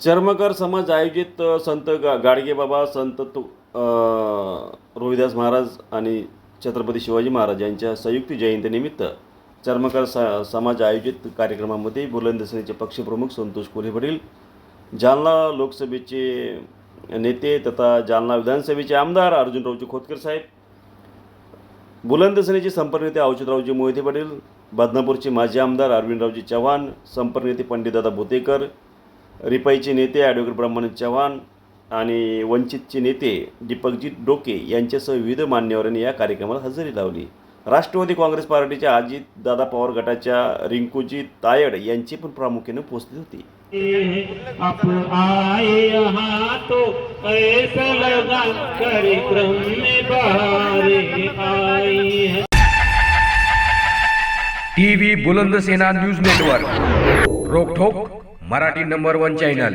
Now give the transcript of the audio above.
चर्मकार समाज आयोजित संत गा गाडगेबाबा संत तु रोहिदास महाराज आणि छत्रपती शिवाजी महाराज यांच्या संयुक्त जयंतीनिमित्त चर्मकार स समाज आयोजित कार्यक्रमामध्ये बुलंदसेनेचे पक्षप्रमुख संतोष कोल्हे वडील जालना लोकसभेचे नेते तथा जालना विधानसभेचे आमदार अर्जुनरावजी खोतकर साहेब बुलंदसेनेचे संपर्क नेते अवचितरावजी मोहिते पाटील बदनापूरचे माजी आमदार अरविंदरावजी चव्हाण संपर्क नेते पंडितदादा भोतेकर रिपाईचे नेते ॲडव्होकेट ब्रह्मानंद चव्हाण आणि वंचितचे नेते दीपकजी डोके यांच्यासह विविध मान्यवरांनी या कार्यक्रमाला हजेरी लावली. राष्ट्रवादी काँग्रेस पार्टीच्या अजित दादा पवार गटाच्या रिंकूजी तायड यांची पण प्रामुख्याने उपस्थित होती. आप आए यहाँ तो ऐसा लगा कार्यक्रम में बारे आई TV Bulund Sena news network रोकठोक Marathi number one channel.